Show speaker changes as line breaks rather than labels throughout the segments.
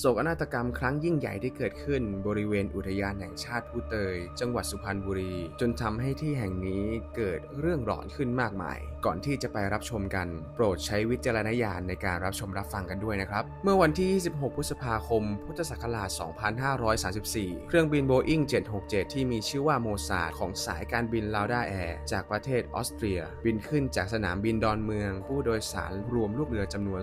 โศกนาฏกรรมครั้งยิ่งใหญ่ที่เกิดขึ้นบริเวณอุทยานแห่งชาติผู้เตย จังหวัดสุพรรณบุรี จนทำให้ที่แห่งนี้เกิดเรื่องหลอนขึ้นมากมาย ก่อนที่จะไปรับชมกัน โปรดใช้วิจารณญาณในการรับชมรับฟังกันด้วยนะครับ เมื่อวันที่ 26 พฤษภาคม พุทธศักราช 2534 เครื่องบิน Boeing 767 ที่มีชื่อว่าโมซาร์ของสายการบินลาวด้าแอร์จากประเทศออสเตรีย บินขึ้นจากสนามบินดอนเมือง ผู้โดยสารรวมลูกเรือจำนวน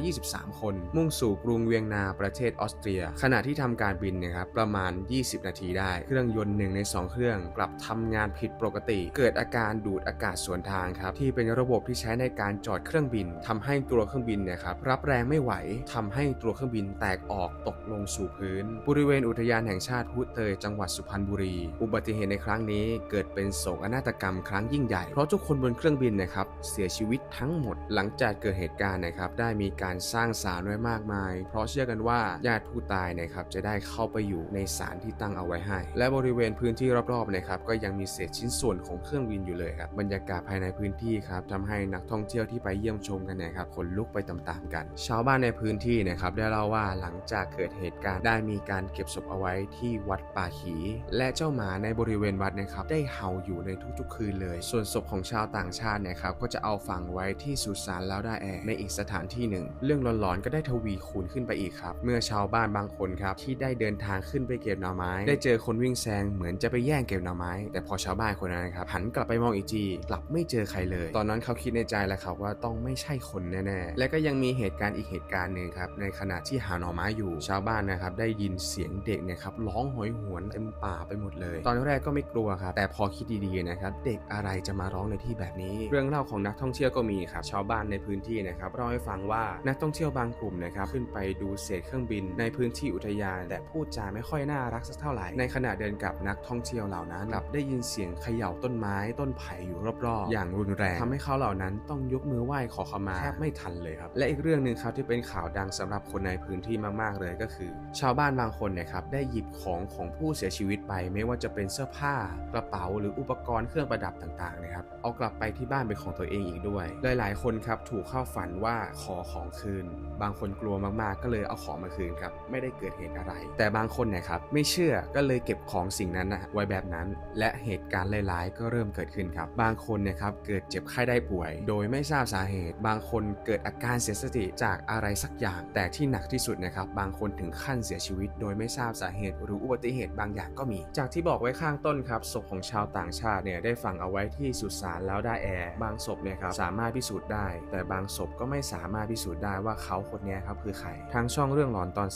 223 คน มุ่งสู่กรุงเวียงนาประประเทศออสเตรีย ขณะที่ทำการบินเนะครับประมาณ 20 นาทีได้ เครื่องยนต์หนึ่งใน 2 เครื่องกลับทำงานผิดปกติ เกิดอาการดูดอากาศสวนทางครับที่เป็นระบบที่ใช้ในการจอดเครื่องบินทำให้ตัวเครื่องบินเนะครับรับแรงไม่ไหวทำให้ตัวเครื่องบินแตกออกตกลงสู่พื้น บริเวณอุทยานแห่งชาติพุเตยจังหวัดสุพรรณบุรี อุบัติเหตุในครั้งนี้เกิดเป็นโศกนาฏกรรมครั้งยิ่งใหญ่ เพราะทุกคนบนเครื่องบินนะครับเสียชีวิตทั้งหมด หลังจากเกิดเหตุการณ์นะครับได้มีการสร้างศาลไว้มากมาย เพราะเชื่อกันว่าญาติผู้ตายนะครับจะได้เข้าไปอยู่ในศาลที่ตั้งเอาไว้ให้ และบริเวณพื้นที่รอบๆนะครับก็ยังมีเศษชิ้นส่วนของเครื่องบินอยู่เลยครับบรรยากาศภายในพื้นที่ครับทำให้นักท่องเที่ยวที่ไปเยี่ยมชมกันเนะครับขนลุกไปตามๆกัน ชาวบ้านในพื้นที่นะครับได้เล่าว่าหลังจากเกิดเหตุการณ์ได้มีการเก็บศพเอาไว้ที่วัดป่าขี และเจ้าหมาในบริเวณวัดนะครับได้เห่าอยู่ในทุกๆ คืนเลย ส่วนศพของชาวต่างชาตินะครับก็จะเอาฝังไว้ที่สุสานแล้วได้แอร์ในอีกสถานที่หนึ่ง เรื่องหลอนๆก็ได้ทวีคูณขึ้นไปอีกครับเมื่อชาวบ้านบางคนครับที่ได้เดินทางขึ้นไปเก็บหน่อไม้ ได้เจอคนวิ่งแซงเหมือนจะไปแย่งเก็บหน่อไม้ แต่พอชาวบ้านคนนั้นนะครับหันกลับไปมองอีกทีกลับไม่เจอใครเลย ตอนนั้นเขาคิดในใจแล้วครับว่าต้องไม่ใช่คนแน่ๆและก็ยังมีเหตุการณ์อีกเหตุการณ์หนึ่งครับในขณะที่หาหน่อไม้อยู่ ชาวบ้านนะครับได้ยินเสียงเด็กเนี่ยครับร้องหอยหวนเต็มป่าไปหมดเลย ตอนแรกก็ไม่กลัวครับแต่พอคิดดีๆนะครับเด็กอะไรจะมาร้องในที่แบบนี้ เรื่องเล่าของนักท่องเที่ยวก็มีครับชาวบ้านในพื้นที่นะครับเล่าให้ฟังว่านักท่องเที่ยวบางกลุ่มนะครับขึ้นไปดูเศษเครื่องบิน ในพื้นที่อุทยานแต่พูดจาไม่ค่อยน่ารักสักเท่าไหร่ ในขณะเดินกับนักท่องเที่ยวเหล่านั้นกลับได้ยินเสียงเขย่าต้นไม้ต้นไผ่อยู่รอบๆ อย่างรุนแรงทำให้เขาเหล่านั้นต้องยกมือไหว้ขอขมาแทบไม่ทันเลยครับ และอีกเรื่องหนึ่งครับที่เป็นข่าวดังสำหรับคนในพื้นที่มากๆเลยก็คือ ชาวบ้านบางคนเนี่ยครับได้หยิบของของผู้เสียชีวิตไป ไม่ว่าจะเป็นเสื้อผ้ากระเป๋าหรืออุปกรณ์เครื่องประดับต่างๆนะครับเอากลับไปที่บ้านเป็นของตัวเองอีกด้วย หลายๆ คนครับถูกเข้าฝันว่าขอของคืน บางคนกลัวมากๆก็เลยเอาของมาคืนครับไม่ได้เกิดเหตุอะไร แต่บางคนเนี่ยครับไม่เชื่อก็เลยเก็บของสิ่งนั้นนะไว้แบบนั้น และเหตุการณ์ร้ายๆก็เริ่มเกิดขึ้นครับ บางคนเนี่ยครับเกิดเจ็บไข้ได้ป่วย โดยไม่ทราบสาเหตุ บางคนเกิดอาการเสียสติจากอะไรสักอย่าง แต่ที่หนักที่สุดนะครับบางคนถึงขั้นเสียชีวิต โดยไม่ทราบสาเหตุ หรืออุบัติเหตุบางอย่างก็มี จากที่บอกไว้ข้างต้นครับศพของชาวต่างชาติเนี่ยได้ฝังเอาไว้ที่สุสานแล้วได้แอร์บางศพเนี่ยครับสามารถพิสูจน์ได้ แต่บางศพก็ไม่สามารถพิสูจน์ได้ว่าเขาคนนี้ครับคือใครทางช่องเรื่องอนตอน